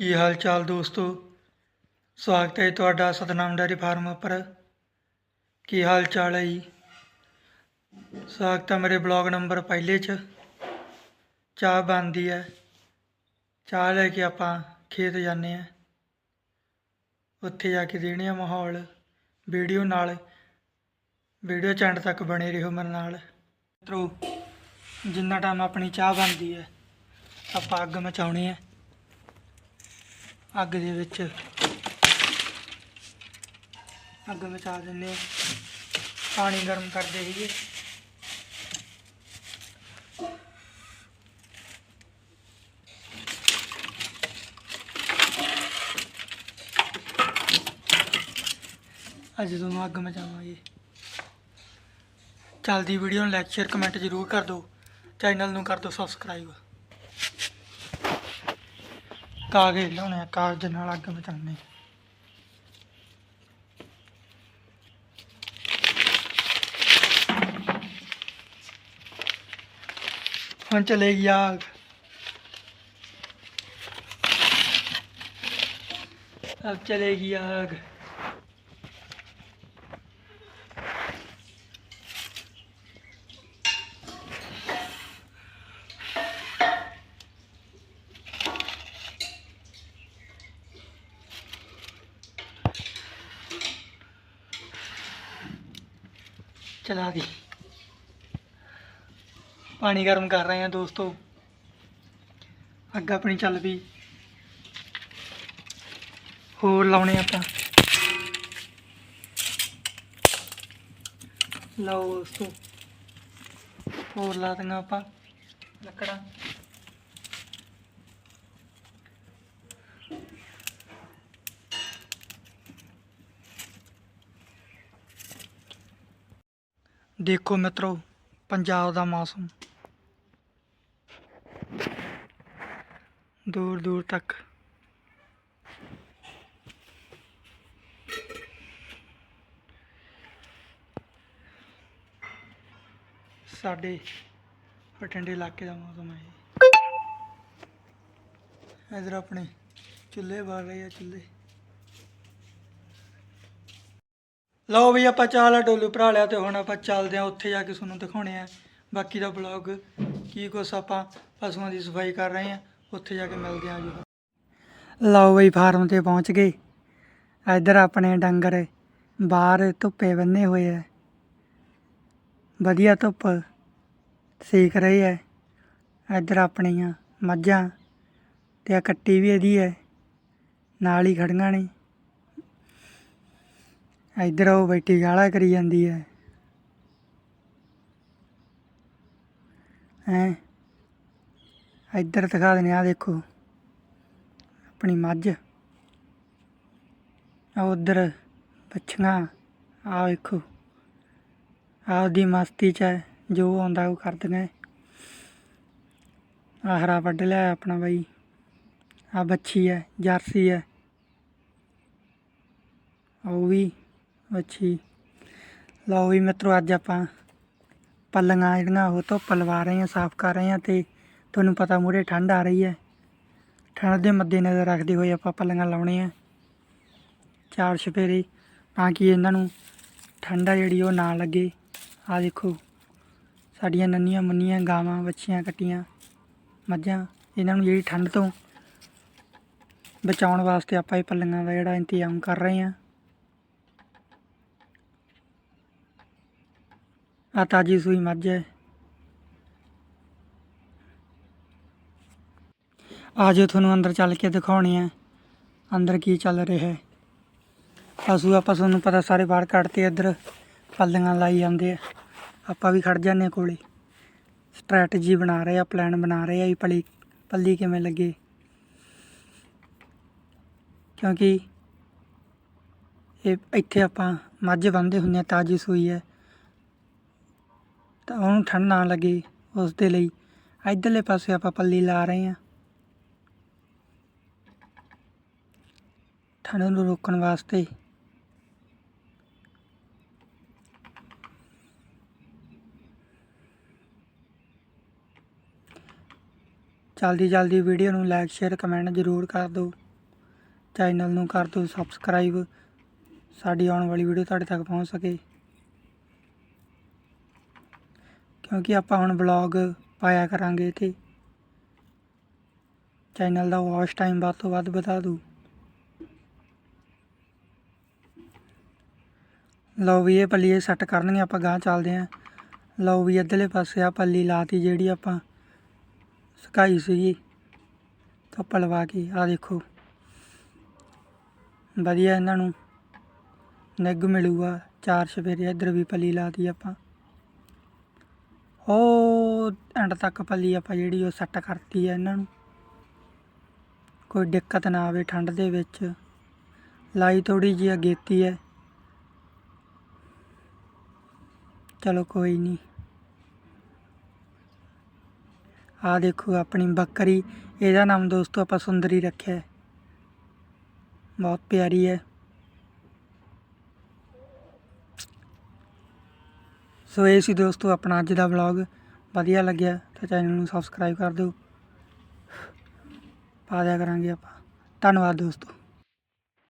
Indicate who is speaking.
Speaker 1: ਕੀ ਹਾਲ ਚਾਲ ਦੋਸਤੋ? ਸਵਾਗਤ ਹੈ ਤੁਹਾਡਾ ਸਤਨਾਮ ਡੈਰੀ ਫਾਰਮ ਉੱਪਰ। ਕੀ ਹਾਲ ਚਾਲ ਹੈ ਜੀ? ਸਵਾਗਤ ਹੈ ਮੇਰੇ ਬਲੌਗ ਨੰਬਰ ਪਹਿਲੇ 'ਚ। ਚਾਹ ਬਣਦੀ ਹੈ। ਚਾਹ ਲੈ ਕੇ ਆਪਾਂ ਖੇਤ ਜਾਂਦੇ ਆ ਉੱਥੇ ਜਾ ਕੇ ਦੇਣੇ ਆ ਮਾਹੌਲ। ਵੀਡੀਓ ਨਾਲ। ਵੀਡੀਓ ਚੈਂਡ ਤੱਕ ਬਣੇ ਰਹੋ ਮੇਰੇ ਨਾਲ। ਮਿੱਤਰੋ, ਜਿੰਨਾ ਟਾਈਮ ਆਪਣੀ ਚਾਹ ਬਣਦੀ ਹੈ, ਆਪਾਂ ਅੱਗ ਮਚਾਉਣੀ ਹੈ। ਅੱਗ ਦੇ ਵਿੱਚ। ਅੱਗ ਮਚਾ ਦਿੰਦੇ ਪਾਣੀ ਗਰਮ ਕਰਦੇ ਸੀਗੇ। ਅੱਜ ਤੁਹਾਨੂੰ ਅੱਗ ਮਚਾਵਾਂਗੇ ਚੱਲਦੀ ਵੀਡੀਓ ਨੂੰ ਲਾਈਕ ਸ਼ੇਅਰ ਕਮੈਂਟ ਜ਼ਰੂਰ ਕਰ ਦਿਓ। ਚੈਨਲ ਨੂੰ ਕਰ ਦਿਓ ਸਬਸਕ੍ਰਾਈਬ ਕਾਗਜ਼ ਲਾਉਣੇ ਆ ਕਾਗਜ਼ ਨਾਲ ਅੱਗ ਮਚਾਉਣੀ ਹੁਣ ਚਲੇਗੀ ਆਗ अब चलेगी आग चला दी। पानी गर्म कर रहे हैं दोस्तों। अग अपनी चल पी। होर लाने आप। लाओ दोस्तों। होर ला देंगे आप। लकड़ा। ਦੇਖੋ ਮਿੱਤਰੋ, ਪੰਜਾਬ ਦਾ ਮੌਸਮ। ਦੂਰ ਦੂਰ ਤੱਕ। ਸਾਡੇ ਬਠਿੰਡੇ ਇਲਾਕੇ ਦਾ ਮੌਸਮ ਹੈ ਇਧਰ ਆਪਣੇ ਚੁੱਲ੍ਹੇ ਬਾਲ ਰਹੇ ਆ, ਚੁੱਲ੍ਹੇ। ਲਓ ਵੀ ਆਪਾਂ ਚਾਹ ਡੋਲੂ ਭਰਾ ਲਿਆ ਤੇ ਹੁਣ ਆਪਾਂ ਚੱਲਦੇ ਆ ਉੱਥੇ ਜਾ ਕੇ ਤੁਹਾਨੂੰ ਦਿਖਾਉਣੇ ਆ। ਬਾਕੀ ਦਾ ਬਲੌਗ ਕੀ ਕੁਛ ਆਪਾਂ ਪਸ਼ੂਆਂ ਦੀ ਸਫ਼ਾਈ ਕਰ ਰਹੇ ਆ, ਉੱਥੇ ਜਾ ਕੇ ਮਿਲਦੇ ਆ ਜੀ। ਲਓ ਬਈ ਫਾਰਮ ਤੇ ਪਹੁੰਚ ਗਏ। ਇੱਧਰ ਆਪਣੇ ਡੰਗਰ ਬਾਹਰ ਧੁੱਪੇ ਬੰਨੇ ਹੋਏ ਆ। ਵਧੀਆ ਧੁੱਪ ਸੇਕ ਰਹੇ ਹੈ ਇੱਧਰ ਆਪਣੀਆਂ ਮੱਝਾਂ ਤੇ ਆ ਕੱਟੀ ਵੀ ਇਹਦੀ ਹੈ ਨਾਲ ਹੀ ਖੜੀਆਂ ਨੇ। ਇੱਧਰ ਉਹ ਬੈਠੀ ਗਾਲਾ ਕਰੀ ਜਾਂਦੀ ਹੈ ਹੈਂ? ਇੱਧਰ ਦਿਖਾ ਦਿੰਦੇ ਆ ਦੇਖੋ। ਆਪਣੀ ਮੱਝ। ਆ ਉਧਰ ਬੱਚੀਆਂ ਆ ਵੇਖੋ। ਆਪਦੀ ਮਸਤੀ ਚ ਜੋ ਆਉਂਦਾ ਉਹ ਕਰਦੀਆਂ ਆ ਹਰਾ ਵੱਢ ਲਿਆ ਆਪਣਾ ਬਾਈ। ਆ ਬੱਚੀ ਹੈ ਜਰਸੀ ਹੈ ਉਹ ਵੀ ਬੱਚੀ ਲਓ ਵੀ ਮਿੱਤਰੋ, ਅੱਜ ਆਪਾਂ ਪੱਲੀਆਂ ਜਿਹੜੀਆਂ ਉਹ ਧੁੱਪ ਲਵਾ ਰਹੇ ਹਾਂ, ਸਾਫ਼ ਕਰ ਰਹੇ ਹਾਂ ਤੇ ਤੁਹਾਨੂੰ ਪਤਾ ਮੂਰੇ ਠੰਡ ਆ ਰਹੀ ਹੈ। ਠੰਡ ਦੇ ਮੱਦੇ ਨਜ਼ਰ ਰੱਖਦੇ ਹੋਏ ਆਪਾਂ ਪੱਲੀਆਂ ਲਾਉਣੇ ਆ ਚਾਰ ਛਪੇਰੇ ਤਾਂ ਕਿ ਇਹਨਾਂ ਨੂੰ ਠੰਡਾ ਜਿਹੜੀ ਉਹ ਨਾ ਲੱਗੇ। ਆ ਦੇਖੋ, ਸਾਡੀਆਂ ਨੰਨੀਆਂ ਮੁੰਨੀਆਂ ਗਾਵਾਂ ਬੱਚੀਆਂ ਕੱਟੀਆਂ, ਮੱਝਾਂ, ਇਹਨਾਂ ਨੂੰ ਜਿਹੜੀ ਠੰਡ ਤੋਂ ਬਚਾਉਣ ਵਾਸਤੇ ਆਪਾਂ ਇਹ ਪੱਲੀਆਂ ਦਾ ਜਿਹੜਾ ਇੰਤਜ਼ਾਮ ਕਰ ਰਹੇ ਹਾਂ। ਆ ਤਾਜੀ ਸੂਈ ਮੱਝ ਹੈ ਆਜੋ ਤੁਹਾਨੂੰ ਅੰਦਰ ਚੱਲ ਕੇ ਦਿਖਾਉਣੇ ਹੈ ਅੰਦਰ ਕੀ ਚੱਲ ਰਿਹਾ ਹੈ। ਪਸ਼ੂ ਆਪਾਂ ਤੁਹਾਨੂੰ ਪਤਾ ਸਾਰੇ ਬਾਹਰ ਕੱਢਤੇ ਇੱਧਰ ਪੱਲੀਆਂ ਲਾਈ ਜਾਂਦੇ ਆ। ਆਪਾਂ ਵੀ ਖੜ ਜਾਂਦੇ ਹਾਂ ਕੋਲੇ। ਸਟ੍ਰੈਟਜੀ ਬਣਾ ਰਹੇ ਆ, ਪਲਾਨ ਬਣਾ ਰਹੇ ਆ ਵੀ ਪਲੀ, ਪੱਲੀ ਕਿਵੇਂ ਲੱਗੇ। ਕਿਉਂਕਿ ਇਹ ਇੱਥੇ ਆਪਾਂ ਮੱਝ ਬੰਨਦੇ ਹੁੰਦੇ ਆ ਤਾਜੀ ਸੂਈ ਹੈ। ਤਾਂ ਉਹਨੂੰ ਠੰਡ ਨਾ ਲੱਗੇ ਉਸ ਦੇ ਲਈ। ਇੱਧਰਲੇ ਪਾਸੇ ਆਪਾਂ ਪੱਲੀ ਲਾ ਰਹੇ ਹਾਂ। ਠੰਡ ਨੂੰ ਰੋਕਣ ਵਾਸਤੇ। ਜਲਦੀ ਜਲਦੀ ਵੀਡੀਓ ਨੂੰ ਲਾਈਕ ਸ਼ੇਅਰ ਕਮੈਂਟ ਜ਼ਰੂਰ ਕਰ ਦਿਓ। ਚੈਨਲ ਨੂੰ ਕਰ ਦਿਓ ਸਬਸਕ੍ਰਾਈਬ ਸਾਡੀ ਆਉਣ ਵਾਲੀ ਵੀਡੀਓ ਤੁਹਾਡੇ ਤੱਕ ਪਹੁੰਚ ਸਕੇ। ਕਿਉਂਕਿ ਆਪਾਂ ਹੁਣ ਬਲੌਗ ਪਾਇਆ ਕਰਾਂਗੇ ਤੇ ਚੈਨਲ ਦਾ ਵਾਚ ਟਾਈਮ ਵੱਧ ਤੋਂ ਵੱਧ ਵਧਾ ਦਿਓ ਲਓ ਵੀ ਇਹ ਪੱਲੀ ਇਹ ਸੈੱਟ ਕਰਨਗੇ, ਆਪਾਂ ਗਾਂ ਚੱਲਦੇ ਆਂ। ਲਓ ਵੀ ਇੱਧਰਲੇ ਪਾਸੇ ਆ ਪੱਲੀ ਲਾਤੀ ਜਿਹੜੀ ਆਪਾਂ ਸੁਕਾਈ ਸੀਗੀ, ਧੁੱਪ ਲਵਾ ਕੇ ਆ ਦੇਖੋ। ਵਧੀਆ ਇਹਨਾਂ ਨੂੰ ਨਿੱਘ ਮਿਲੂਗਾ, ਚਾਰ ਸਵੇਰੇ ਇੱਧਰ ਵੀ ਪੱਲੀ ਲਾਤੀ ਆਪਾਂ। ਉਹ ਐਂਡ ਤੱਕ ਪੱਲੀ ਆਪਾਂ ਜਿਹੜੀ ਉਹ ਸੈੱਟ ਕਰਤੀ ਹੈ ਇਹਨਾਂ ਨੂੰ। ਕੋਈ ਦਿੱਕਤ ਨਾ ਆਵੇ ਠੰਡ ਦੇ ਵਿੱਚ। ਲਾਈ ਥੋੜੀ ਜਿਹੀ ਅਗੇਤੀ ਹੈ ਚਲੋ ਕੋਈ ਨਹੀਂ ਆ ਦੇਖੋ ਆਪਣੀ ਬੱਕਰੀ। ਇਹਦਾ ਨਾਮ ਦੋਸਤੋ ਆਪਾਂ ਸੁੰਦਰੀ ਰੱਖਿਆ। ਹੈ ਬਹੁਤ ਪਿਆਰੀ ਹੈ। ਸੋ ਇਹ ਸੀ ਦੋਸਤੋ, ਆਪਣਾ ਅੱਜ ਦਾ ਵਲੌਗ ਵਧੀਆ ਲੱਗਿਆ ਤਾਂ ਚੈਨਲ ਨੂੰ ਸਬਸਕ੍ਰਾਈਬ ਕਰ ਦਿਓ। ਪਾ ਦਿਆ ਕਰਾਂਗੇ ਆਪਾਂ। ਧੰਨਵਾਦ ਦੋਸਤੋ।